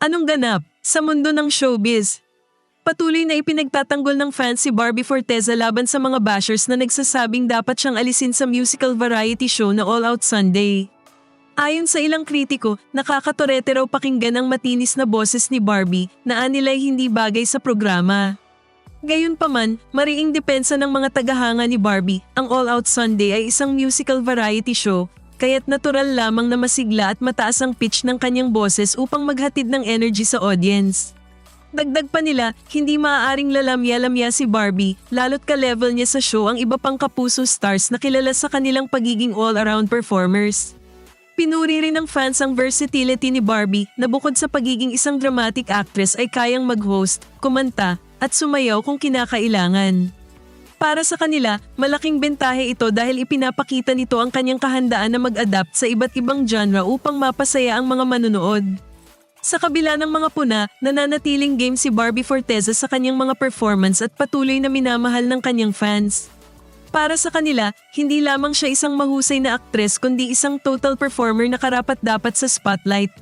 Anong ganap sa mundo ng showbiz? Patuloy na ipinagtatanggol ng fans si Barbie Forteza laban sa mga bashers na nagsasabing dapat siyang alisin sa musical variety show na All Out Sunday. Ayon sa ilang kritiko, nakakatorete raw pakinggan ang matinis na boses ni Barbie na anilay hindi bagay sa programa. Gayunpaman, mariing depensa ng mga tagahanga ni Barbie, ang All Out Sunday ay isang musical variety show, kaya't natural lamang na masigla at mataas ang pitch ng kanyang boses upang maghatid ng energy sa audience. Dagdag pa nila, hindi maaaring lalamya-lamya si Barbie, lalo't ka-level niya sa show ang iba pang kapuso stars na kilala sa kanilang pagiging all-around performers. Pinuri rin ng fans ang versatility ni Barbie na bukod sa pagiging isang dramatic actress ay kayang mag-host, kumanta, at sumayaw kung kinakailangan. Para sa kanila, malaking bentahe ito dahil ipinapakita nito ang kanyang kahandaan na mag-adapt sa iba't ibang genre upang mapasaya ang mga manonood. Sa kabila ng mga puna, nananatiling game si Barbie Forteza sa kanyang mga performance at patuloy na minamahal ng kanyang fans. Para sa kanila, hindi lamang siya isang mahusay na aktres kundi isang total performer na karapat dapat sa spotlight.